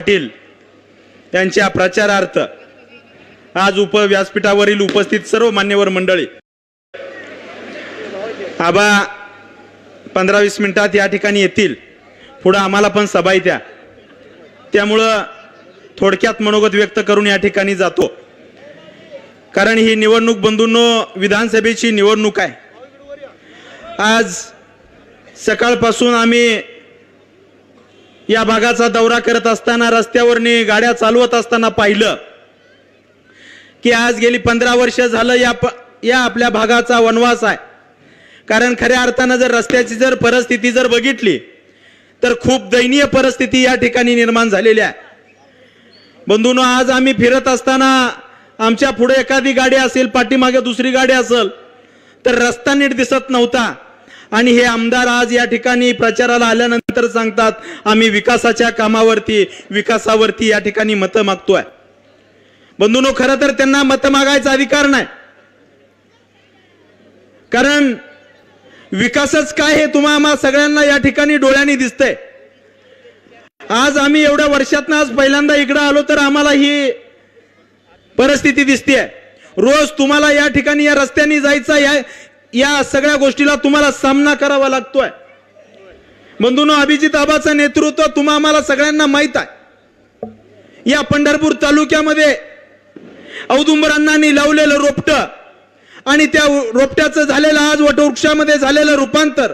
पाटील यांच्या प्रचारार्थ आज उप व्यासपीठावरील उपस्थित सर्व मान्यवर मंडळी. आबा पंधरा वीस मिनिटात या ठिकाणी येतील. पुढं आम्हाला पण सभा येत्या. त्यामुळं थोडक्यात मनोगत व्यक्त करून या ठिकाणी जातो. कारण ही निवडणूक बंधूंनो विधानसभेची निवडणूक आहे. आज सकाळपासून आम्ही या भागाचा दौरा करत असताना रस्त्यावरनी गाड्या चालवत असताना पाहिलं की आज गेली पंधरा वर्ष झालं या प या आपल्या भागाचा वनवास आहे. कारण खऱ्या अर्थानं जर रस्त्याची जर परिस्थिती जर बघितली तर खूप दयनीय परिस्थिती या ठिकाणी निर्माण झालेली आहे. बंधूनो आज आम्ही फिरत असताना आमच्या पुढे एखादी गाडी असेल पाठीमागे दुसरी गाडी असेल तर रस्ता नीट दिसत नव्हता. आणि हे आमदार आज या ठिकाणी प्रचाराला आल्यानंतर सांगतात आम्ही विकासाच्या कामावरती विकासावरती या ठिकाणी मतं मागतोय. बंधूनो खरं तर त्यांना मतं मागायचा अधिकार नाही. कारण विकासच काय हे तुम्हा सगळ्यांना या ठिकाणी डोळ्यांनी दिसतंय. आज आम्ही एवढ्या वर्षातनं आज पहिल्यांदा इकडं आलो तर आम्हाला ही परिस्थिती दिसते रोज तुम्हाला या ठिकाणी या रस्त्याने जायचा या या सगळ्या गोष्टीला तुम्हाला सामना करावा लागतोय. बंधून अभिजित आबाचं नेतृत्व तुम्हा आम्हाला सगळ्यांना माहीत आहे. या पंढरपूर तालुक्यामध्ये औदुंबरांनी लावलेलं रोपट आणि त्या रोपट्याचं झालेलं आज वटवृक्षामध्ये झालेलं रूपांतर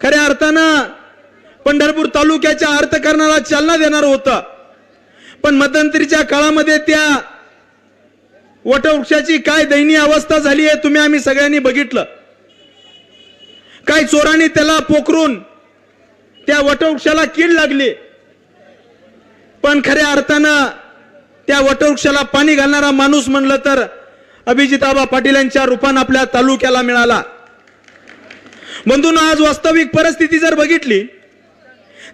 खऱ्या अर्थानं पंढरपूर तालुक्याच्या अर्थकारणाला चालना देणार होतं. पण मध्यंतरीच्या काळामध्ये त्या वटवृक्षाची काय दयनीय अवस्था झाली आहे तुम्ही आम्ही सगळ्यांनी बघितलं. काय चोरांनी त्याला पोखरून त्या वटवृक्षाला कीड लागली. पण खऱ्या अर्थानं त्या वटवृक्षाला पाणी घालणारा माणूस म्हणलं तर अभिजिताबा पाटील यांच्या रूपानं आपल्या तालुक्याला मिळाला. बंधून आज वास्तविक परिस्थिती जर बघितली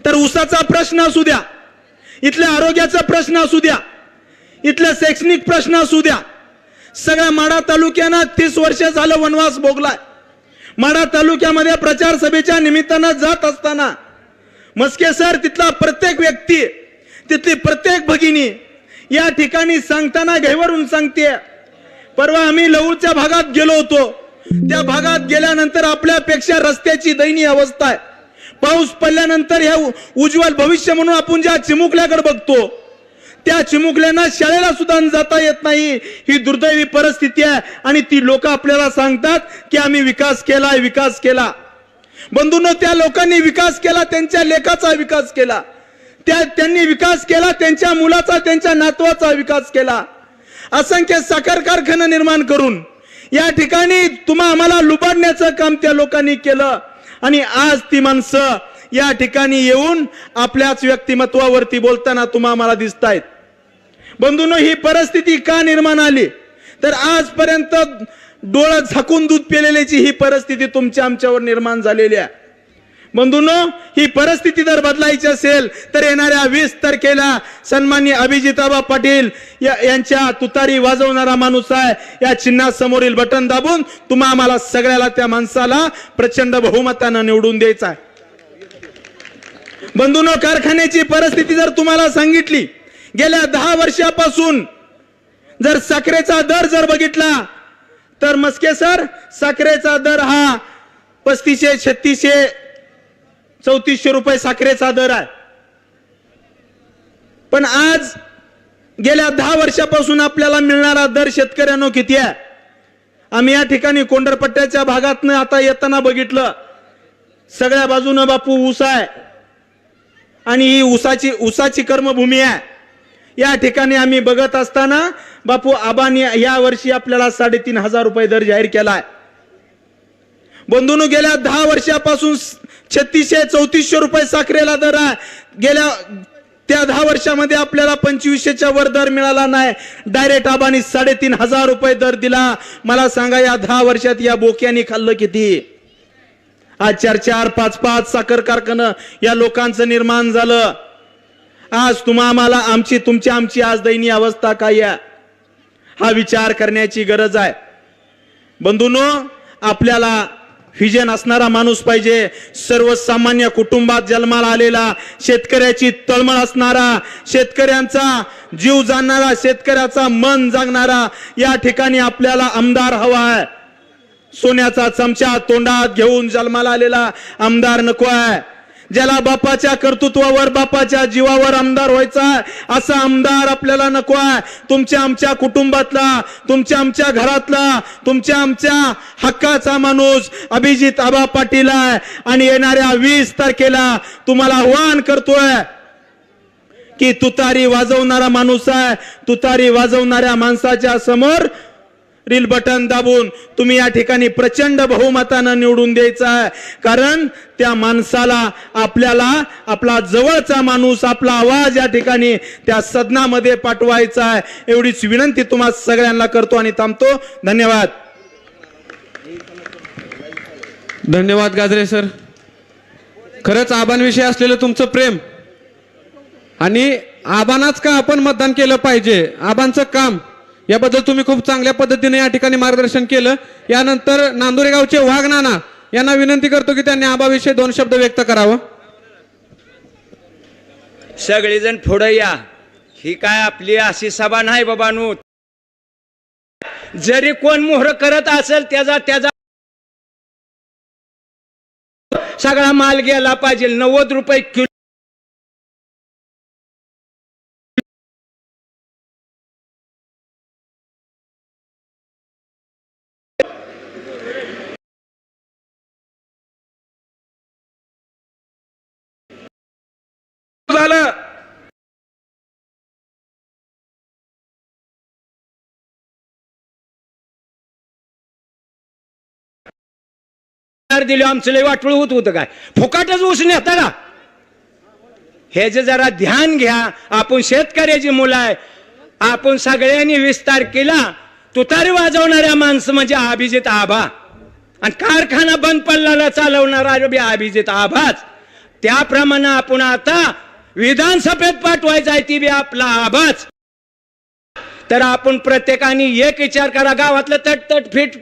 तर उसाचा प्रश्न असू द्या इथल्या आरोग्याचा प्रश्न असू द्या इथल्या शैक्षणिक प्रश्न असू द्या सगळ्या माडा तालुक्यानं तीस वर्ष झालं वनवास भोगलाय. माडा तालुक्यामध्ये प्रचार सभेच्या निमित्तानं जात असताना मस्के सर तिथला प्रत्येक व्यक्ती तिथली प्रत्येक भगिनी या ठिकाणी सांगताना घेवरून सांगते परवा आम्ही लवूच्या भागात गेलो होतो. त्या भागात गेल्यानंतर आपल्यापेक्षा रस्त्याची दयनीय अवस्था आहे. पाऊस पडल्यानंतर ह्या उज्ज्वल भविष्य म्हणून आपण ज्या चिमुकल्याकडे बघतो त्या चिमुकल्यांना शाळेला सुद्धा जाता येत नाही. ही दुर्दैवी परिस्थिती आहे आणि ती लोक आपल्याला सांगतात की आम्ही विकास केला विकास केला. बंधूंनो त्या लोकांनी विकास केला त्यांच्या लेखाचा विकास केला. त्या त्यांनी विकास केला त्यांच्या मुलाचा त्यांच्या नातवाचा विकास केला. असंख्य साखर कारखाना निर्माण करून या ठिकाणी तुम्हा आम्हाला लुबाडण्याचं काम त्या लोकांनी केलं. आणि आज ती माणसं या ठिकाणी येऊन आपल्याच व्यक्तिमत्वावरती बोलताना तुम्हा आम्हाला दिसत आहेत बंधूनो ही परिस्थिती का निर्माण आली? तर आजपर्यंत डोळं झाकून दूध पेलेल्याची ही परिस्थिती तुमच्या आमच्यावर निर्माण झालेली आहे. बंधूंनो ही परिस्थिती जर बदलायची असेल तर येणाऱ्या वीस तारखेला सन्मान्य अभिजिताबा पाटील या- यांच्या तुतारी वाजवणारा माणूस आहे. या चिन्हासमोरील बटन दाबून तुम्हा आम्हाला सगळ्याला त्या माणसाला प्रचंड बहुमतानं निवडून द्यायचा आहे. बंधूनो कारखान्याची परिस्थिती जर तुम्हाला सांगितली गेल्या दहा वर्षापासून जर साखरेचा दर जर बघितला तर मस्के सर साखरेचा दर हा पस्तीसशे छत्तीसशे चौतीसशे रुपये साखरेचा दर आहे. पण आज गेल्या दहा वर्षापासून आपल्याला मिळणारा दर शेतकऱ्यांनो किती आहे? आम्ही या ठिकाणी कोंडरपट्ट्याच्या भागातनं आता येताना बघितलं. सगळ्या बाजूनं बापू ऊस आहे. आणि ही ऊसाची ऊसाची कर्मभूमी आहे. या ठिकाणी आम्ही बघत असताना बापू आबानी या वर्षी आपल्याला साडेतीन हजार रुपये दर जाहीर केलाय. बंधून गेल्या दहा वर्षापासून छत्तीसशे चौतीसशे रुपये साखरेला दर आहे. गेल्या त्या दहा वर्षामध्ये आपल्याला पंचवीसशेच्या वर दर मिळाला नाही. डायरेक्ट आबानी साडेतीन हजार रुपये दर दिला. मला सांगा या दहा वर्षात या बोक्यानी खाल्लं किती? आज चार चार पाच पाच साखर कारखानं या लोकांचं निर्माण झालं. आज तुम्हा आम्हाला आमची तुमची आमची आज दयनीय अवस्था काय आहे? हा विचार करण्याची गरज आहे. बंधूनो आपल्याला व्हिजन असणारा माणूस पाहिजे. सर्वसामान्य कुटुंबात जन्माला आलेला शेतकऱ्याची तळमळ असणारा शेतकऱ्यांचा जीव जाणणारा शेतकऱ्याचा मन जागणारा या ठिकाणी आपल्याला आमदार हवा आहे. सोन्याचा चमचा तोंडात घेऊन जन्माला आलेला आमदार नको आहे. ज्याला बापाच्या कर्तृत्वावर बापाच्या जीवावर आमदार व्हायचा असा आमदार आपल्याला नको आहे. तुमच्या आमच्या कुटुंबातला तुमच्या आमच्या घरातला तुमच्या आमच्या हक्काचा माणूस अभिजित आबा पाटील आहे. आणि येणाऱ्या वीस तारखेला तुम्हाला आव्हान करतोय की तुतारी वाजवणारा माणूस आहे. तुतारी वाजवणाऱ्या माणसाच्या समोर रील बटन दाबून तुम्ही या ठिकाणी प्रचंड बहुमतानं निवडून द्यायचं आहे. कारण त्या माणसाला आपल्याला आपला जवळचा माणूस आपला आवाज या ठिकाणी त्या सदनामध्ये पाठवायचा आहे. एवढीच विनंती तुम्हा सगळ्यांना करतो आणि थांबतो. धन्यवाद. धन्यवाद गाजरे सर. खरंच आबांविषयी असलेलं तुमचं प्रेम आणि आबांनाच का आपण मतदान केलं पाहिजे? आबांचं काम याबद्दल तुम्ही खूप चांगल्या पद्धतीने या ठिकाणी मार्गदर्शन केलं. यानंतर नांदुरे गावचे वाघनाना यांना विनंती करतो की त्यांनी आबाविषयी दोन शब्द व्यक्त करावं. सगळेजण पुढं या. ही काय आपली अशी सभा नाही बाबानू. जरी कोण मोहर करत असेल त्याचा त्याचा सगळा माल गेला पाहिजे. नव्वद रुपये किलो दिले आमचं लय वाटोळ होत होतं काय? फुकाटच ऊस नेता का? हे जे जरा ध्यान घ्या आपण शेतकऱ्याची मुलं आहे. आपण सगळ्यांनी विस्तार केला तुतारी वाजवणाऱ्या माणसं म्हणजे अभिजित आभा. आणि कारखाना बंद पडलेला चालवणारा बी अभिजित आभाच त्याप्रमाणे आपण आता विधानसभेत पाठवायचा आहे ती बी आपला आभाच. तर आपण प्रत्येकाने एक विचार करा गावातलं तटतट फिट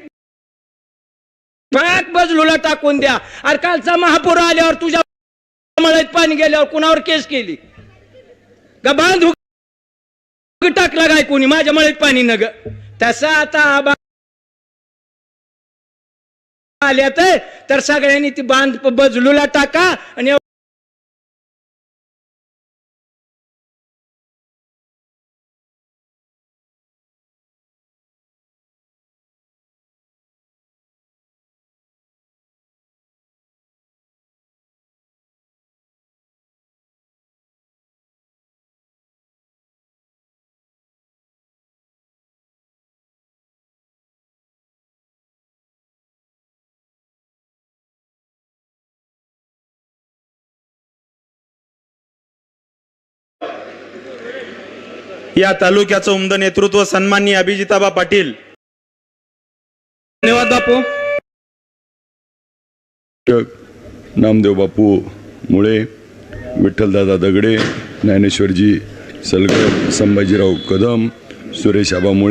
पाच बजलूला टाकून द्या. अरे कालचा महापूर आल्यावर तुझ्या मळ्यात पाणी गेल्यावर कुणावर केस केली? का बांधू टाकला काय कोणी? माझ्या मळ्यात पाणी न ग तसा आता आबा आल्यात तर सगळ्यांनी ती बांध बजलूला टाका आणि या तालुक्याचं उमद नेतृत्व सन्माननीय अभिजिताबा पाटील. धन्यवाद बापू. नामदेव बापू मुळे विठ्ठलदादा दगडे ज्ञानेश्वरजी सलगर संभाजीराव कदम सुरेश आबा मुळे.